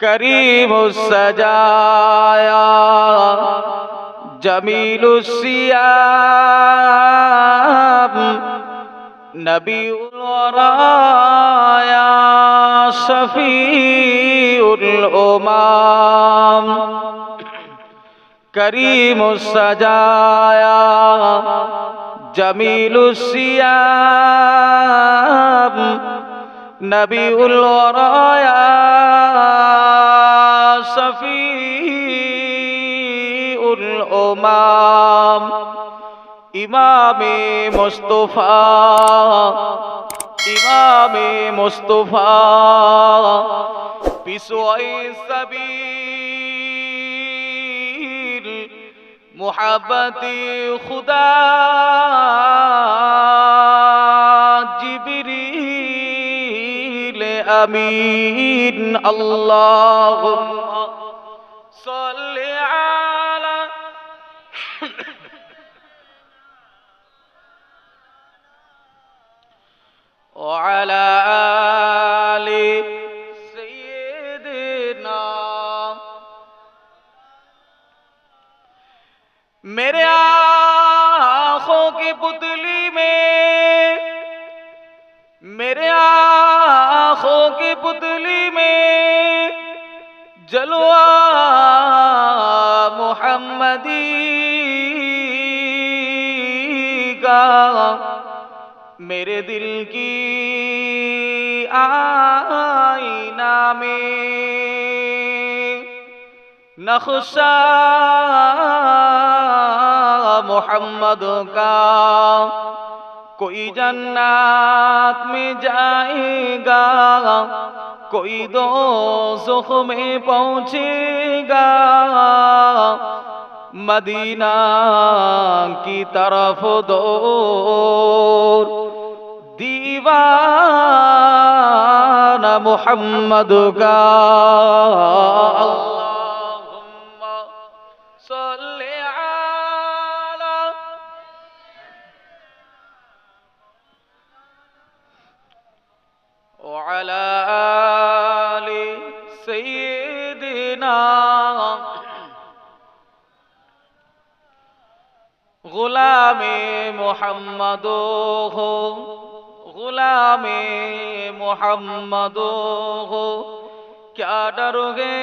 করিম সজায়া জমিল সিয়াব নবিউল ওরায়া শফিউল উমাম করিম সজায়া জমিল সিয়াব نبي الورى يا شفيع الأمام إمام مصطفى. إمام مصطفى. بسوء السبيل. محبتي خدام العالمين اللهم صل على وعلى آل سيدنا. میرے آنکھوں کی بدلی میں میرے آنکھوں की पुतली में जलवा मोहम्मदी का मेरे दिल की आईना में नक्शा मोहम्मद का کوئی جنات میں جائے گا کوئی دو سخ میں پہنچے گا مدینہ کی طرف دور دیوان محمد کا دینا غلام محمد ہو۔ غلام محمد ہو۔ کیا ڈرو گے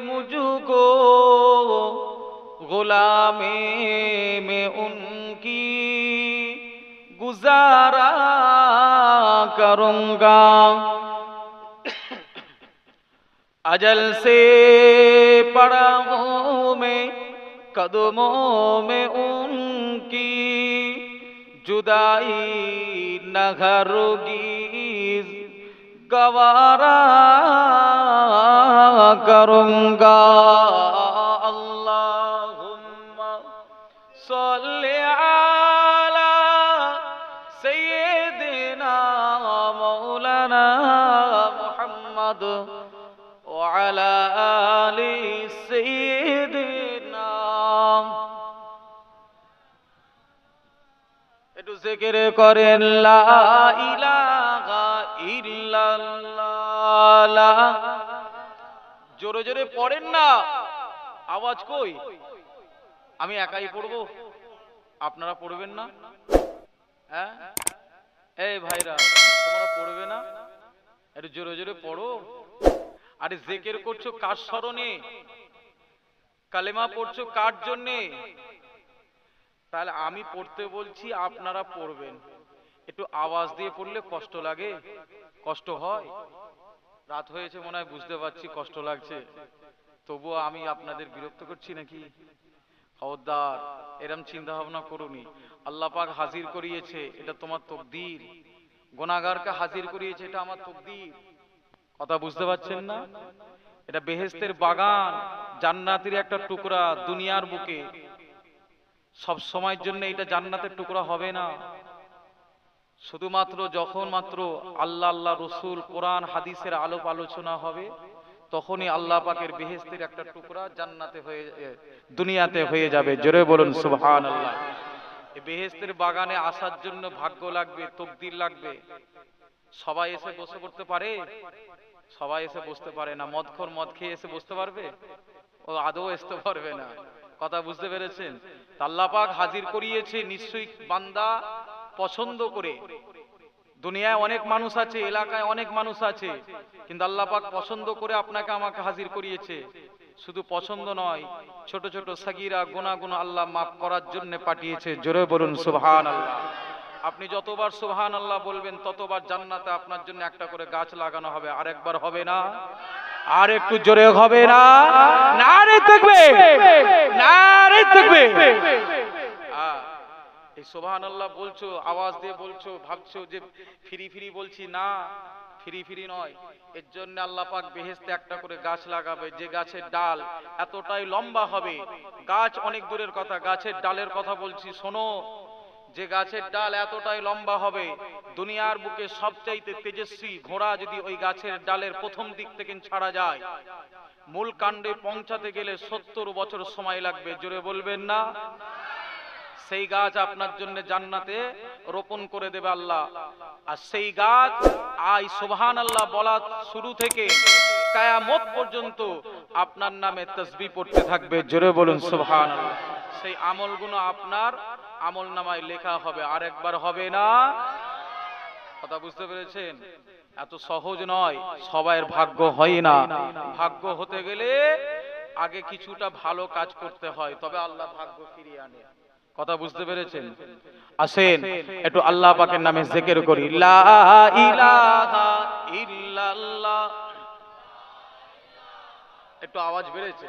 مجھ کو؟ غلام میں ان کی گزارا کروں گا۔ अजल से पड़ा हूँ मैं कदमों में उनकी जुदाई न घरोगी गवारा करूंगा अल्लाहुम्मा सल्ली জিকির করেন, লা জোরে জোরে পড়েন না। আওয়াজ কই? আমি একাই পড়ব? আপনারা পড়বেন না? হ্যাঁ? এই ভাইরা, তোমরা পড়বে না? একটু জোরে জোরে পড়ো। আরে জেকের করছ কার স্মরণে? কালেমা পড়ছো কার জন্যে? তাহলে আমি পড়তে বলছি আপনারা পড়বেন। একটু আওয়াজ দিয়ে পড়লে কষ্ট লাগে। কষ্ট হয়। রাত হয়েছে মনে হয় বুঝতে পারছি কষ্ট লাগছে। তবুও আমি আপনাদের বিরক্ত করছি নাকি? খবরদার, এরম চিন্তা ভাবনা করুনি। আল্লাহ পাক হাজির করিয়েছে, এটা তোমার তকদির। গোনাগারকে হাজির করিয়েছে, এটা আমার তকদির। কথা বুঝতে পারছেন না? এটা বেহেস্তের বাগান, জান্নাতের একটা টুকরা দুনিয়ার বুকে। সব সময়ের জন্য এটা জান্নাতের টুকরা হবে না। শুধুমাত্র যখন মাত্র আল্লাহ আল্লাহ রসুল কোরআন হাদিসের আলোপ আলোচনা হবে তখনই আল্লাহ পাকের বেহেস্তের একটা টুকরা জান্নাতে হয়ে দুনিয়াতে হয়ে যাবে। জোরে বলুন সুবহান আল্লাহ বেহেস্তের বাগানে আসার জন্য ভাগ্য লাগবে তকদির লাগবে। সবাই এসে বসে করতে পারে? সবাই এসে বসতে পারে না। মদখোর মদ খেয়ে এসে বসতে পারবে? ও আদৌ আসতে পারবে না। কথা বুঝতে পেরেছেন? তা আল্লাহ পাক হাজির করিয়েছে, নিশ্চয়ই বান্দা পছন্দ করে। দুনিয়ায় অনেক মানুষ আছে, এলাকায় অনেক মানুষ আছে, কিন্তু আল্লাহ পাক পছন্দ করে আপনাকে আমাকে হাজির করিয়েছে। শুধু পছন্দ নয়, ছোট ছোট সাগিরা গুনা আল্লাহ মাফ করার জন্য পাঠিয়েছে। জোরে বলুন সুবহান আল্লাহ আপনি যতবার সুবহান আল্লাহ বলবেন, ততবার জান্নাতে আপনার জন্য একটা করে গাছ লাগানো হবে আর একবার হবে না? আর একটু জোরে হবে না। না রে থাকবে। না রে থাকবে এই সোভান আল্লাহ বলছো, আওয়াজ দিয়ে বলছো, ভাবছ যে ফিরি ফিরি বলছি, না, ফিরি ফিরি নয়। এর জন্য আল্লাহ পাক বেহেস্তে একটা করে গাছ লাগাবে, যে গাছের ডাল এতটাই লম্বা হবে। গাছ অনেক দূরের কথা, গাছের ডালের কথা বলছি, শোনো। যে গাছের ডাল এতটাই লম্বা হবে, দুনিয়ার বুকে সবচাইতে তেজস্বী ঘোড়া যদি ওই গাছের ডালের প্রথম দিক থেকে ছাড়া যায়, মূল কাণ্ডে পৌঁছাতে গেলে সত্তর বছর সময় লাগবে। জোরে বলবেন না? সেই গাছ আপনার জন্য জান্নাতে রোপণ করে দেবে আল্লাহ। আর সেই গাছ আই সুবহান আল্লাহ বলা শুরু থেকে কায়ামত পর্যন্ত আপনার নামে তসবি পড়তে থাকবে। জোরে বলুন আল্লাহ সেই আমলগুলো আপনার আমল নামায় লেখা হবে আর একবার হবে না? কথা বুঝতে পেরেছেন? এত সহজ নয়, সবাইয়ের ভাগ্য হয় না। ভাগ্য হতে গেলে আগে কিছুটা ভালো কাজ করতে হয়, তবে আল্লাহ ভাগ্য ফিরিয়ে আনে। কথা বুঝতে পেরেছেন? আসেন, একটু আল্লাহ পাকের নামে জিকির করি। একটু আওয়াজ বেড়েছে?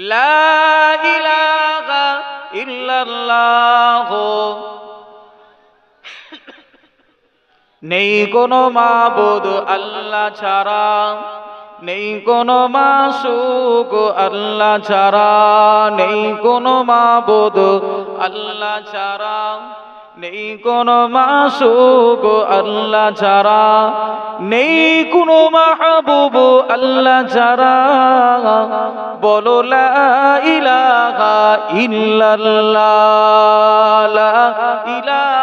লা ইলাহা ইল্লাল্লাহ। নেই কোনো মাবুদ আল্লাহ ছাড়া, নেই কোনো মাসুক আল্লাহ ছাড়া, নেই কোনো মাবুদ আল্লাহ ছাড়া। নেই কোনো মাসুক আল্লাহ ছাড়া নেই কোনো মাহবুব আল্লাহ ছাড়া বলো লা ইলাহা ইল্লাল্লাহ ইলাহা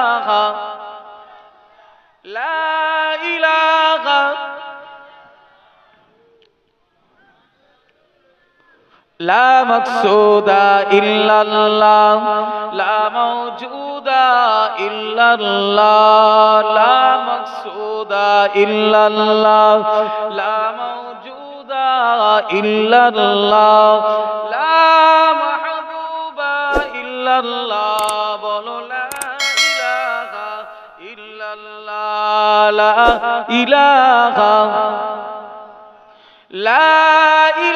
لا مقصود إلا الله لا موجود إلا الله لا مقصود إلا الله لا موجود إلا الله لا محبوب إلا الله بولو لا إله إلا الله لا إله لا إله